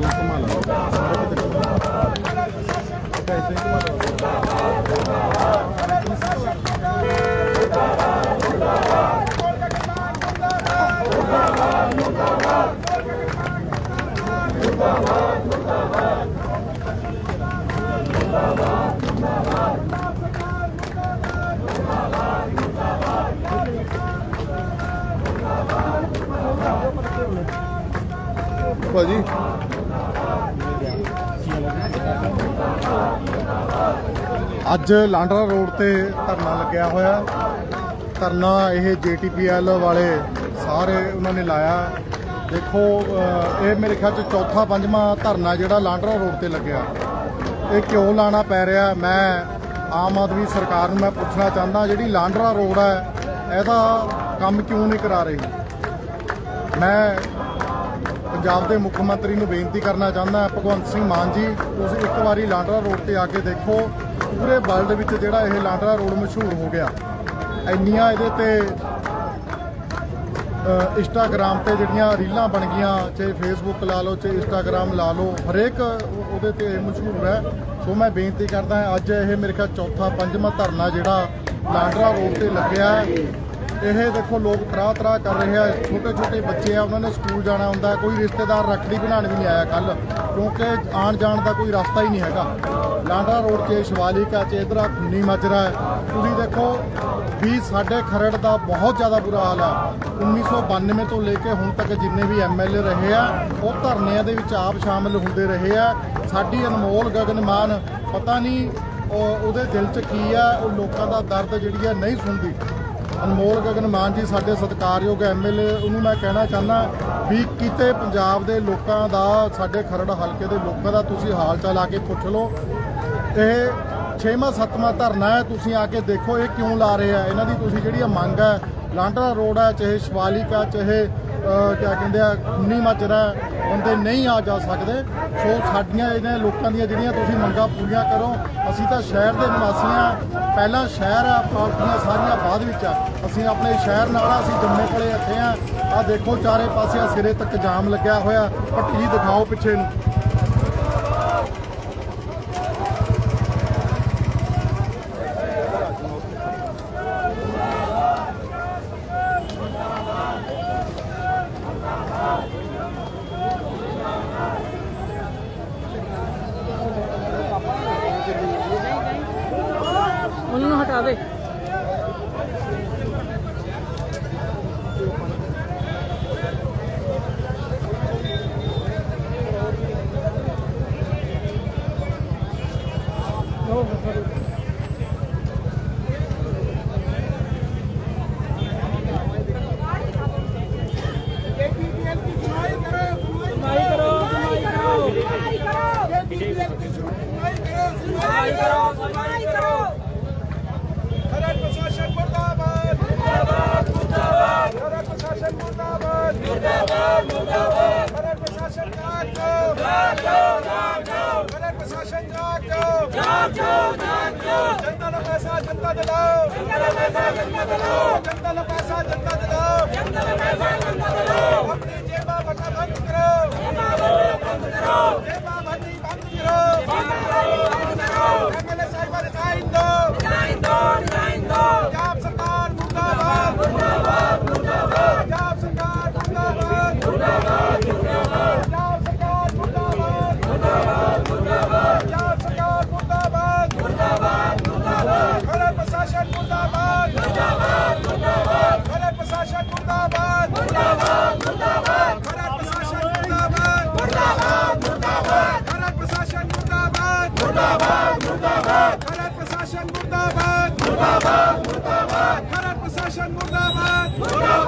ਕਲਮ ਘੁਮਾ ਲਓ ਸਾਰੇ ਕਿਤੇ ਘੁਮਾ ਇੱਥੇ ਇੱਥੇ ਘੁਮਾ ਲਓ ਭਾਜੀ। ਅੱਜ ਲਾਂਡਰਾ ਰੋਡ ਤੇ ਧਰਨਾ ਲੱਗਿਆ ਹੋਇਆ। ਧਰਨਾ ਇਹ ਜੀਟੀਪੀਐਲ ਵਾਲੇ ਸਾਰੇ ਉਹਨਾਂ ਨੇ ਲਾਇਆ। ਦੇਖੋ ਇਹ ਮੇਰੇ ਖਿਆਲ ਚ ਚੌਥਾ ਪੰਜਵਾਂ ਧਰਨਾ ਜਿਹੜਾ ਲਾਂਡਰਾ ਰੋਡ ਤੇ ਲੱਗਿਆ। ਇਹ ਕਿਉਂ ਲਾਣਾ ਪੈ ਰਿਹਾ? ਮੈਂ ਆਮ ਆਦਮੀ ਸਰਕਾਰ ਨੂੰ ਮੈਂ ਪੁੱਛਣਾ ਚਾਹੁੰਦਾ, ਜਿਹੜੀ ਲਾਂਡਰਾ ਰੋਡ ਹੈ, ਇਹਦਾ ਕੰਮ ਕਿਉਂ ਨਹੀਂ ਕਰਾ ਰਹੀ? ਮੈਂ ਪੰਜਾਬ ਦੇ ਮੁੱਖ ਮੰਤਰੀ ਨੂੰ ਬੇਨਤੀ ਕਰਨਾ ਚਾਹੁੰਦਾ ਭਗਵੰਤ ਸਿੰਘ ਮਾਨ ਜੀ ਤੁਸੀਂ ਇੱਕ ਵਾਰੀ ਲਾਂਡਰਾ ਰੋਡ ਤੇ ਆ ਕੇ ਦੇਖੋ ਪੂਰੇ ਵਰਲਡ ਵਿੱਚ ਜਿਹੜਾ ਇਹ ਲਾਂਡਰਾ ਰੋਡ ਮਸ਼ਹੂਰ ਹੋ ਗਿਆ। ਇੰਨੀਆਂ ਇਹਦੇ ਤੇ ਅ, ਇੰਸਟਾਗ੍ਰਾਮ ਤੇ ਜਿਹੜੀਆਂ ਰੀਲਾਂ ਬਣ ਗਈਆਂ ਚਾਹੇ ਫੇਸਬੁੱਕ ਲਾ ਲਓ ਚਾਹੇ ਇੰਸਟਾਗ੍ਰਾਮ ਲਾ ਲਓ ਹਰੇਕ ਉਹਦੇ ਤੇ ਇਹ ਮਸ਼ਹੂਰ ਹੈ। ਸੋ ਮੈਂ ਬੇਨਤੀ ਕਰਦਾ ਅੱਜ ਇਹ ਮੇਰੇ ਖਿਆਲ ਚੌਥਾ ਪੰਜਵਾਂ ਧਰਨਾ ਜਿਹੜਾ ਲਾਂਡਰਾ ਰੋਡ ਤੇ ਲੱਗਿਆ ਇਹ ਦੇਖੋ ਲੋਕ ਤਰਾ ਤਰਾ ਕਰ ਰਹੇ ਆ, ਛੋਟੇ ਛੋਟੇ ਬੱਚੇ ਆ, ਉਹਨਾਂ ਨੇ ਸਕੂਲ ਜਾਣਾ ਹੁੰਦਾ, ਕੋਈ ਰਿਸ਼ਤੇਦਾਰ ਰੱਖੜੀ ਬਣਾਉਣ ਵੀ ਨਹੀਂ ਆਇਆ ਕੱਲ ਕਿਉਂਕਿ ਆਣ ਜਾਣ ਦਾ ਕੋਈ ਰਸਤਾ ਹੀ ਨਹੀਂ ਹੈਗਾ। ਲਾਂਡਾ ਰੋਡ 'ਤੇ ਸ਼ਿਵਾਲਿਕਾ 'ਚ ਇਧਰ ਖੁੰਨੀ ਮਾਜਰਾ ਹੈ ਤੁਸੀਂ ਦੇਖੋ, ਵੀ ਸਾਡੇ ਖਰੜ ਦਾ ਬਹੁਤ ਜ਼ਿਆਦਾ ਬੁਰਾ ਹਾਲ ਆ। 1992 ਤੋਂ ਲੈ ਕੇ ਹੁਣ ਤੱਕ ਜਿੰਨੇ ਵੀ ਐਮਐਲਏ ਰਹੇ ਆ, ਉਹ ਧਰਨਿਆਂ ਦੇ ਵਿੱਚ ਆਪ ਸ਼ਾਮਲ ਹੁੰਦੇ ਰਹੇ ਆ। ਸਾਡੀ ਅਨਮੋਲ ਗਗਨਮਾਨ ਪਤਾ ਨਹੀਂ ਉਹਦੇ ਦਿਲ 'ਚ ਕੀ ਆ, ਉਹ ਲੋਕਾਂ ਦਾ ਦਰਦ ਜਿਹੜੀ ਆ ਨਹੀਂ ਸੁਣਦੀ। ਅਨਮੋਲ ਗਗਨ ਮਾਨ ਜੀ, ਸਾਡੇ ਸਤਿਕਾਰਯੋਗ ਐਮਐਲਏ ਉਹਨੂੰ ਮੈਂ ਕਹਿਣਾ ਚਾਹੁੰਦਾ ਵੀ ਕਿਤੇ ਪੰਜਾਬ ਦੇ ਲੋਕਾਂ ਦਾ, ਸਾਡੇ ਖਰੜ ਹਲਕੇ ਦੇ ਲੋਕਾਂ ਦਾ ਤੁਸੀਂ ਹਾਲ ਚਾਲ ਆ ਕੇ ਪੁੱਛ ਲਓ। ਇਹ ਛੇਵਾਂ, ਸੱਤਵਾਂ ਧਰਨਾ ਹੈ, ਤੁਸੀਂ ਆ ਕੇ ਦੇਖੋ ਇਹ ਕਿਉਂ ਲਾ ਰਹੇ ਆ। ਇਹਨਾਂ ਦੀ ਤੁਸੀਂ ਜਿਹੜੀ ਇਹ ਮੰਗ ਹੈ, ਲਾਂਡਰਾ ਰੋਡ ਹੈ, ਚਾਹੇ ਸ਼ਿਵਾਲਿਕਾ, ਚਾਹੇ ਕਿਆ ਕਹਿੰਦੇ ਆ ਖੁੰਨੀ ਮਾਜਰਾ ਹੈ, ਬੰਦੇ ਨਹੀਂ ਆ ਜਾ ਸਕਦੇ। ਸੋ ਸਾਡੀਆਂ ਇਹਨਾਂ ਲੋਕਾਂ ਦੀਆਂ ਜਿਹੜੀਆਂ ਤੁਸੀਂ ਮੰਗਾਂ ਪੂਰੀਆਂ ਕਰੋ ਅਸੀਂ ਤਾਂ ਸ਼ਹਿਰ ਦੇ ਨਿਵਾਸੀ ਹਾਂ। ਪਹਿਲਾਂ ਸ਼ਹਿਰ ਆ ਪਾਰਟੀਆਂ ਸਾਰੀਆਂ ਬਾਅਦ ਵਿੱਚ ਆ। ਅਸੀਂ ਆਪਣੇ ਸ਼ਹਿਰ ਨਾਲ ਅਸੀਂ ਜੰਮੇ ਪਲੇ ਇੱਥੇ ਆ। ਆ ਦੇਖੋ ਚਾਰੇ ਪਾਸੇ ਆਹ ਸਿਰੇ ਤੱਕ ਜਾਮ ਲੱਗਿਆ ਹੋਇਆ। ਪੱਟੀ ਦਿਖਾਓ ਪਿੱਛੇ ਨੂੰ। ਸੁਣਾਈ ਕਰੋ ਸੁਣਾਈ ਕਰੋ ਸੁਣਾਈ ਕਰੋ ਖਰੜ ਪ੍ਰਸ਼ਾਸਨ ਮੁਰਦਾਬਾਦ ਮੁਰਦਾਬਾਦ ਮੁਰਦਾਬਾਦ ਖਰੜ ਪ੍ਰਸ਼ਾਸਨ ਮੁਰਦਾਬਾਦ ਮੁਰਦਾਬਾਦ ਮੁਰਦਾਬਾਦ ਖਰੜ ਪ੍ਰਸ਼ਾਸਨ ਜਾਗ ਜਾਓ ਜਾਗ ਜਾਓ ਜਾਗ ਜਾਓ ਖਰੜ ਪ੍ਰਸ਼ਾਸਨ ਜਾਗ ਜਾਓ ਜਾਗ ਜਾਓ ਜਾਗ ਜਾਓ ਜਨਤਾ ਦਾ ਪੈਸਾ ਜਨਤਾ ਦਿਲਾਓ ਜਨਤਾ ਦਾ ਪੈਸਾ ਜਨਤਾ ਦਿਲਾਓ ਜਨਤਾ ਦਾ ਪੈਸਾ ਜਨਤਾ ਦਿਲਾਓ ਜਨਤਾ ਦਾ ਪੈਸਾ ਜਨਤਾ ਦਿਲਾਓ ਆਪਣੀ ਜੇਬਾਂ ਵਟਾ ਬੰਦ ਕਰੋ ਜੇਬਾਂ ਬੰਦ ਕਰੋ ਜੇਬਾਂ ਭਰਨੀ ਬੰਦ ਕਰੋ ਬੰਦ ਕਰੋ ਬੰਦ ਕਰੋ ਐਮਐਲਏ ਸਾਹਿਬਾਨ ਰਿਜ਼ਾਈਨ ਦਿਓ ਰਿਜ਼ਾਈਨ ਦਿਓ ਰਿਜ਼ਾਈਨ ਦਿਓ ਪੰਜਾਬ ਸਰਕਾਰ ਮੁਰਦਾਬਾਦ ਮੁਰਦਾਬਾਦ ਮੁਰਦਾਬਾਦ ਪੰਜਾਬ ਸਰਕਾਰ ਮੁਰਦਾਬਾਦ ਮੁਰਦਾਬਾਦ ਮੁਰਦਾਬਾਦ ਪੰਜਾਬ ਸਰਕਾਰ ਮੁਰਦਾਬਾਦ ਮੁਰਦਾਬਾਦ ਮੁਰਦਾਬਾਦ ਪੰਜਾਬ ਸਰਕਾਰ ਮੁਰਦਾਬਾਦ ਮੁਰਦਾਬਾਦ ਮੁਰਦਾਬਾਦ ਖਰੜ ਪ੍ਰਸ਼ਾਸਨ ਮੁਰਦਾਬਾਦ ਮੁਰਦਾਬਾਦ ਮੁਰਦਾਬਾਦ ਖਰੜ ਪ੍ਰਸ਼ਾਸਨ ਮੁਰਦਾਬਾਦ ਮੁਰਦਾਬਾਦ ਮੁਰਦਾਬਾਦ ਖਰੜ ਪ੍ਰਸ਼ਾਸਨ ਮੁਰਦਾਬਾਦ ਮੁਰਦਾਬਾਦ ਮੁਰਦਾਬਾਦ ਖਰੜ ਪ੍ਰਸ਼ਾਸਨ ਮੁਰਦਾਬਾਦ ਮੁਰਦਾਬਾਦ ਮੁਰਦਾਬਾਦ ਖਰੜ ਪ੍ਰਸ਼ਾਸਨ ਮੁਰਦਾਬਾਦ ਮੁਰਦਾਬਾਦ ਮੁਰਦਾਬਾਦ ਖਰੜ ਪ੍ਰਸ਼ਾਸਨ ਮੁਰਦਾਬਾਦ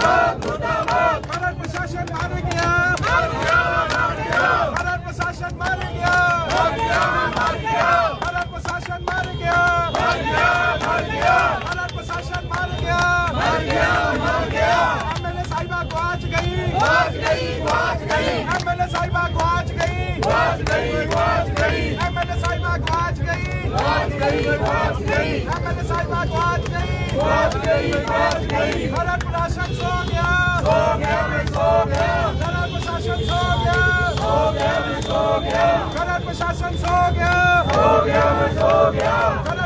ਮੁਰਦਾਬਾਦ ਮੁਰਦਾਬਾਦ। ਖਰੜ ਪ੍ਰਸ਼ਾਸਨ ਮਾਰ ਗਿਆ। ਮਾਰ ਗਿਆ ਮਾਰ ਗਿਆ। ਖਰੜ ਪ੍ਰਸ਼ਾਸਨ ਮਾਰ ਗਿਆ। ਮਾਰ ਗਿਆ ਮਾਰ ਗਿਆ। ਖਰੜ ਪ੍ਰਸ਼ਾਸਨ ਮਾਰ ਗਿਆ। ਮਾਰ ਗਿਆ ਮਾਰ ਗਿਆ। ਖਰੜ ਪ੍ਰਸ਼ਾਸਨ ਮਾਰ ਗਿਆ। ਮਾਰ ਗਿਆ ਮਾਰ ਗਿਆ। ਐਮਐਲਏ ਸਾਹਿਬਾ ਗਵਾਚ ਗਈ। ਗਵਾਚ ਗਈ ਗਵਾਚ ਗਈ। ਐਮਐਲਏ ਸਾਹਿਬਾ ਗਵਾਚ ਗਈ। ਗਵਾਚ ਗਈ ਗਵਾਚ ਗਈ। ਐਮਐਲਏ ਸਾਹਿਬਾ ਗਵਾਚ ਗਈ। ਗਵਾਚ ਗਈ ਗਵਾਚ ਗਈ। ਐਮਐਲਏ ਸਾਹਿਬਾ ਗਵਾਚ ਗਈ। ਗਵਾਚ ਗਈ ਗਵਾਚ ਗਈ ਖਰੜ ਪ੍ਰਸ਼ਾਸਨ ਸੋ ਗਿਆ ਸੋ ਗਿਆ ਵੀ ਸੋ ਗਿਆ ਖਰੜ ਪ੍ਰਸ਼ਾਸਨ ਸੋ ਗਿਆ ਸੋ ਗਿਆ ਵੀ ਸੋ ਖਰੜ ਪ੍ਰਸ਼ਾਸਨ ਸੋ ਗਿਆ ਸੋ ਗਿਆ ਮੈਂ